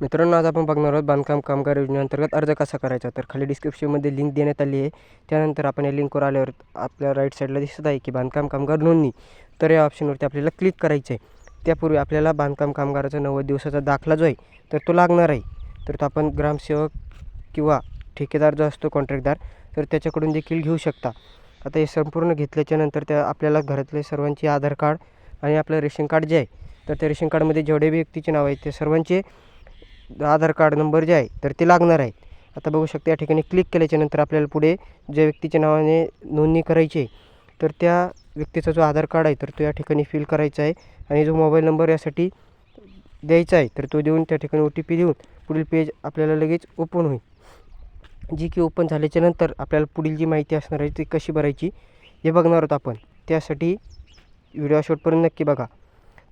मित्रांनो आज आपण बघणार आहोत बांधकाम कामगार योजनेअंतर्गत अर्ज कसा करायचा? तर खाली डिस्क्रिप्शनमध्ये लिंक देण्यात आली आहे. त्यानंतर आपण या लिंकवर आल्यावर आपल्या राईट साईडला दिसत आहे की बांधकाम कामगार नोंदणी. तर या ऑप्शनवरती आपल्याला क्लिक करायचं आहे त्यापूर्वी आपल्याला बांधकाम कामगाराचा नव्वद दिवसाचा दाखला जो आहे तर तो लागणार आहे. तर तो आपण ग्रामसेवक किंवा ठेकेदार जो असतो कॉन्ट्रॅक्टदार तर त्याच्याकडून देखील घेऊ शकता. आता हे संपूर्ण घेतल्याच्यानंतर त्या आपल्याला घरातले सर्वांचे आधार कार्ड आणि आपलं रेशन कार्ड जे आहे तर त्या रेशन कार्डमध्ये जेवढे व्यक्तीचे नाव आहेत ते सर्वांचे आधार कार्ड नंबर जे आहे तर ते लागणार आहे. आता बघू शकता या ठिकाणी क्लिक केल्याच्यानंतर आपल्याला पुढे ज्या व्यक्तीच्या नावाने नोंदणी करायची आहे तर त्या व्यक्तीचा जो आधार कार्ड आहे तर तो या ठिकाणी फिल करायचा आहे. आणि जो मोबाईल नंबर यासाठी द्यायचा आहे तर तो देऊन त्या ठिकाणी ओ टी पी देऊन पुढील पेज आपल्याला लगेच ओपन होईल. जी की ओपन झाल्याच्यानंतर आपल्याला पुढील जी माहिती असणार आहे ती कशी भरायची हे बघणार आहोत आपण. त्यासाठी व्हिडिओ शेवटपर्यंत नक्की बघा.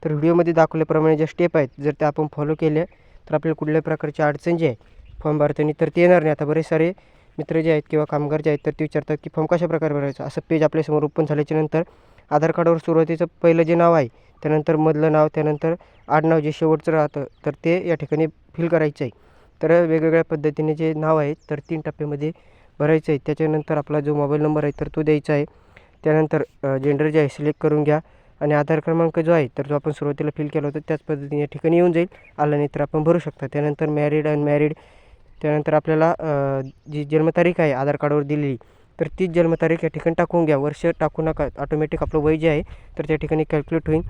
तर व्हिडिओमध्ये दाखवल्याप्रमाणे ज्या स्टेप आहेत जर त्या आपण फॉलो केल्या तर आपल्याला कुठल्याही प्रकारची अडचण जी आहे फॉर्म भरताना तर ते येणार नाही. आता बरेच सारे मित्र जे आहेत किंवा कामगार जे आहेत तर ते विचारतात की फॉर्म कशा प्रकारे भरायचा? असं पेज आपल्यासमोर ओपन झाल्याच्यानंतर आधार कार्डावर सुरुवातीचं पहिलं जे नाव आहे त्यानंतर मधलं नाव त्यानंतर आडनाव जे शेवटचं राहतं तर ते या ठिकाणी फिल करायचं आहे. तर वेगवेगळ्या पद्धतीने जे नाव आहे तर तीन टप्प्यामध्ये भरायचं आहे. त्याच्यानंतर आपला जो मोबाईल नंबर आहे तर तो द्यायचा आहे. त्यानंतर जेंडर जे आहे सिलेक्ट करून घ्या. आणि आधार क्रमांक जो आहे तर जो आपण सुरुवातीला फिल केला होता त्याच पद्धतीने या ठिकाणी येऊन जाईल. आलं नाही तर आपण भरू शकता. त्यानंतर मॅरिड अनमॅरिड त्यानंतर आपल्याला जी जन्मतारीख आहे आधार कार्डवर दिलेली तर तीच जन्मतारीख या ठिकाणी टाकून घ्या. वर्ष टाकू नका. ऑटोमॅटिक आपलं वय जे आहे तर त्या ठिकाणी कॅल्क्युलेट होईल.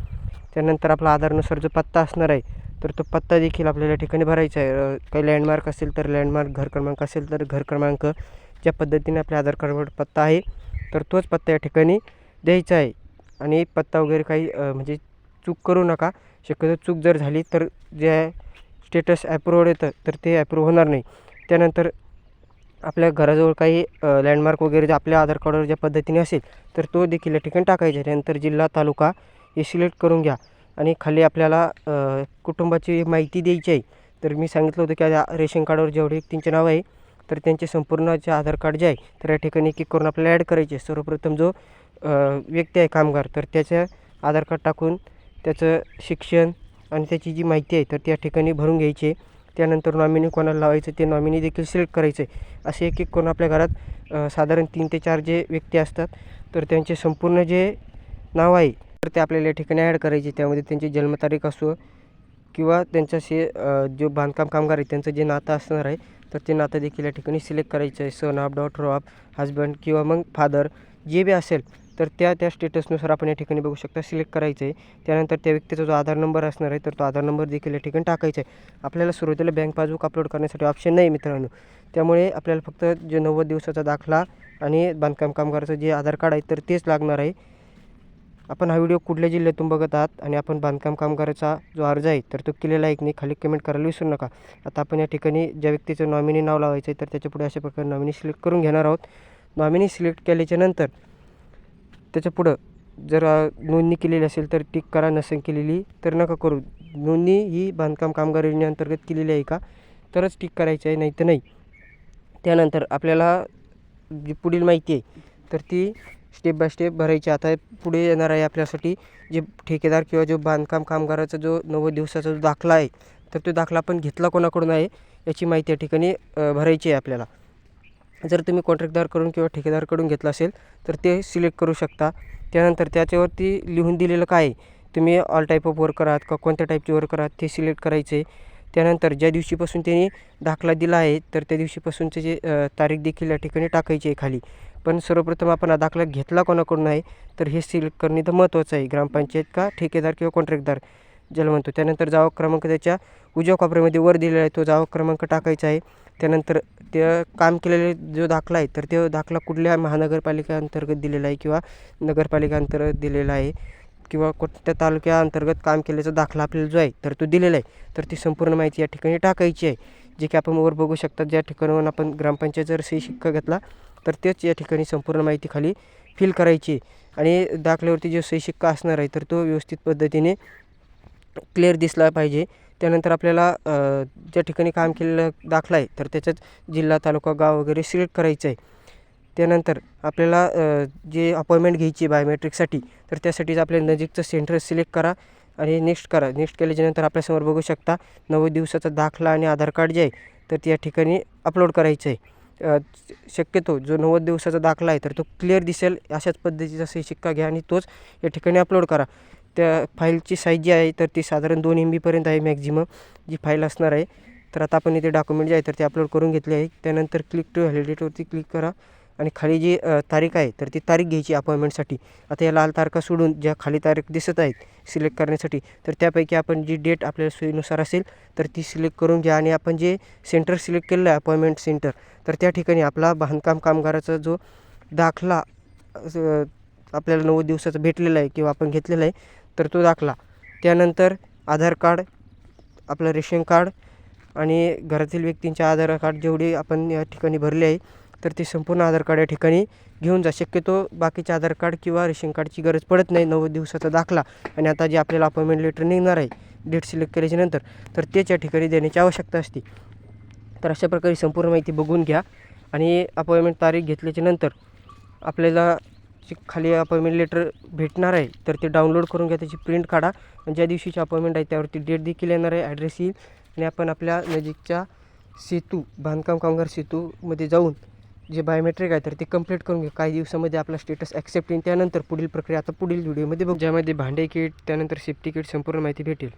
त्यानंतर आपला आधारनुसार जो पत्ता असणार आहे तर तो पत्ता देखील आपल्याला ठिकाणी भरायचा आहे. काही लँडमार्क असेल तर लँडमार्क घर क्रमांक असेल तर घर क्रमांक ज्या पद्धतीने आपल्या आधार कार्डवर पत्ता आहे तर तोच पत्ता या ठिकाणी द्यायचा आहे. आणि पत्ता वगैरे काही म्हणजे चूक करू नका. शक्यतो चूक जर झाली तर जे स्टेटस ॲप्रूव्हड येतं तर ते ॲप्रूव्ह होणार नाही. त्यानंतर आपल्या घराजवळ काही लँडमार्क वगैरे जे आपल्या आधार कार्डवर ज्या पद्धतीने असेल तर तो देखील या ठिकाणी टाकायचा. त्यानंतर जिल्हा तालुका हे सिलेक्ट करून घ्या. आणि खाली आपल्याला कुटुंबाची माहिती द्यायची आहे. तर मी सांगितलं होतं की रेशन कार्डवर जेवढे व्यक्तींचे नाव आहे तर त्यांचे संपूर्ण जे आधार कार्ड जे आहे तर या ठिकाणी एक करून आपल्याला ॲड करायचे सर्वप्रथम जो व्यक्ती आहे कामगार. तर त्याचं आधार कार्ड टाकून त्याचं शिक्षण आणि त्याची जी माहिती आहे तर त्या ठिकाणी भरून घ्यायची. त्यानंतर नॉमिनी कोणाला लावायचं ते नॉमिनी देखील सिलेक्ट करायचं. आहे असे एक एक कोण आपल्या घरात साधारण तीन ते चार जे व्यक्ती असतात तर त्यांचे संपूर्ण जे नाव आहे तर ते आपल्याला या ठिकाणी ॲड करायचे. त्यामध्ये त्यांची जन्मतारीख असो किंवा त्यांच्याशी जो बांधकाम कामगार आहे त्यांचं जे नातं असणार आहे तर ते नातं देखील या ठिकाणी सिलेक्ट करायचं आहे. Son of daughter of husband किंवा मग फादर जे बी असेल तर त्या त्या स्टेटसनुसार आपण या ठिकाणी बघू शकता सिलेक्ट करायचं आहे. त्यानंतर त्या व्यक्तीचा जो आधार नंबर असणार आहे तर तो आधार नंबर देखील या ठिकाणी टाकायचा आहे. आपल्याला सुरुवातीला बँक पासबुक अपलोड करण्यासाठी ऑप्शन नाही मित्रांनो. त्यामुळे आपल्याला फक्त जे नव्वद दिवसाचा दाखला आणि बांधकाम कामगाराचं जे आधार कार्ड आहे तर तेच लागणार आहे. आपण हा व्हिडिओ कुठल्या जिल्ह्यातून बघत आहात आणि आपण बांधकाम कामगाराचा जो अर्ज आहे तर तो केलेला आहे की नाही खाली कमेंट करायला विसरू नका. आता आपण या ठिकाणी ज्या व्यक्तीचं नॉमिनी नाव लावायचं आहे तर त्याच्यापुढे अशा प्रकारे नॉमिनी सिलेक्ट करून घेणार आहोत. नॉमिनी सिलेक्ट केल्याच्यानंतर त्याच्या पुढं जर नोंदणी केलेली असेल तर टिक करा नसेल केलेली तर नका करू. नोंदणी ही बांधकाम कामगार योजनेअंतर्गत केलेली आहे का? तरच टिक करायची आहे नाही तर नाही. त्यानंतर आपल्याला जी पुढील माहिती आहे तर ती स्टेप बाय स्टेप भरायची. आता पुढे येणार आहे आपल्यासाठी जे ठेकेदार किंवा जो बांधकाम कामगाराचा जो नव्वद दिवसाचा जो दाखला आहे तर तो दाखला आपण घेतला कोणाकडून आहे याची माहिती या ठिकाणी भरायची आहे आपल्याला. जर तुम्ही कॉन्ट्रॅक्टदारकडून किंवा ठेकेदारकडून घेतलं असेल तर ते सिलेक्ट करू शकता. त्यानंतर त्याच्यावरती लिहून दिलेलं काय आहे? तुम्ही ऑल टाईप ऑफ वर्कर आहात का कोणत्या टाईपचे वर्कर आहात ते सिलेक्ट करायचे. त्यानंतर ज्या दिवशीपासून त्यांनी दाखला दिला आहे तर त्या दिवशीपासूनचे जे तारीख देखील या ठिकाणी टाकायची आहे खाली. पण सर्वप्रथम आपण हा दाखला घेतला कोणाकडून आहे तर हे सिलेक्ट करणे तर महत्त्वाचं आहे. ग्रामपंचायत का ठेकेदार किंवा कॉन्ट्रॅक्टदार ज्याला म्हणतो. त्यानंतर जावा क्रमांक त्याच्या उजव्या कॉपऱ्यामध्ये वर दिलेला आहे तो जावा क्रमांक टाकायचा आहे. त्यानंतर ते काम केलेले जो दाखला आहे तर तो दाखला कुठल्या महानगरपालिका अंतर्गत दिलेला आहे किंवा नगरपालिका अंतर्गत दिलेला आहे किंवा कोणत्या तालुक्या अंतर्गत काम केल्याचा दाखला आपल्याला जो आहे तर तो दिलेला आहे. तर ती संपूर्ण माहिती या ठिकाणी टाकायची आहे. जे की आपण वर बघू शकतात ज्या ठिकाणाहून आपण ग्रामपंचायत जर सही शिक्का घेतला तर तेच या ठिकाणी संपूर्ण माहिती खाली फिल करायची आणि दाखल्यावरती जो सही शिक्का असणार आहे तर तो व्यवस्थित पद्धतीने क्लिअर दिसला पाहिजे. त्यानंतर आपल्याला ज्या ठिकाणी काम केलेलं दाखला आहे तर त्याच्यात जिल्हा तालुका गाव वगैरे सिलेक्ट करायचं आहे त्यानंतर आपल्याला जे अपॉइंटमेंट घ्यायची बायोमेट्रिकसाठी तर त्यासाठीच आपल्या नजीकचं सेंटर सिलेक्ट करा आणि नेक्स्ट करा. नेक्स्ट केल्याच्यानंतर आपल्यासमोर बघू शकता नव्वद दिवसाचा दाखला आणि आधार कार्ड जे आहे तर त्या ठिकाणी अपलोड करायचं आहे शक्यतो जो नव्वद दिवसाचा दाखला आहे तर तो क्लिअर दिसेल अशाच पद्धतीचा सही शिक्का घ्या आणि तोच या ठिकाणी अपलोड करा. त्या फाईलची साईज जी आहे तर ती साधारण दोन एम बीपर्यंत आहे मॅक्झिमम जी फाईल असणार आहे तर आता आपण इथे डॉक्युमेंट जे आहे तर ते अपलोड करून घेतले आहे. त्यानंतर क्लिक टू व्हॅलिडेटवरती क्लिक करा. आणि खाली जी तारीख आहे तर ती तारीख घ्यायची अपॉइंटमेंटसाठी आता या लाल तारखा सोडून ज्या खाली तारीख दिसत आहेत सिलेक्ट करण्यासाठी तर त्यापैकी आपण जी डेट आपल्याला सोयीनुसार असेल तर ती सिलेक्ट करून घ्या. आणि आपण जे सेंटर सिलेक्ट केलेलं आहे अपॉइंटमेंट सेंटर तर त्या ठिकाणी आपला बांधकाम कामगाराचा जो दाखला आपल्याला नव्वद दिवसाचा भेटलेला आहे किंवा आपण घेतलेला आहे तर तो दाखला. त्यानंतर आधार कार्ड आपलं रेशन कार्ड आणि घरातील व्यक्तींचे आधार कार्ड जेवढे आपण या ठिकाणी भरले आहे तर ते संपूर्ण आधार कार्ड या ठिकाणी घेऊन जा. शक्यतो बाकीचे आधार कार्ड किंवा रेशन कार्डची गरज पडत नाही. नव्वद दिवसाचा दाखला आणि आता जे आपल्याला अपॉइंटमेंट लेटर निघणार आहे डेट सिलेक्ट केल्याच्यानंतर तर तेच या ठिकाणी देण्याची आवश्यकता असते. तर अशा प्रकारे संपूर्ण माहिती बघून घ्या आणि अपॉइंटमेंट तारीख घेतल्याच्या नंतर आपल्याला जी खाली अपॉइंटमेंट लेटर भेटणार आहे तर ते डाउनलोड करून घ्या त्याची प्रिंट काढा. ज्या दिवशीची अपॉइंटमेंट आहे त्यावरती डेट देखील येणार आहे ॲड्रेस येईल. आणि आपण आपल्या नजीकच्या सेतू बांधकाम कामगार सेतूमध्ये जाऊन जे बायोमेट्रिक आहे तर ते कंप्लीट करून घ्या. काही दिवसामध्ये आपला स्टेटस ॲक्सेप्ट येईल. त्यानंतर पुढील प्रक्रिया. आता पुढील व्हिडिओमध्ये बघ. ज्यामध्ये भांडे किट त्यानंतर सेफ्टी किट संपूर्ण माहिती भेटेल.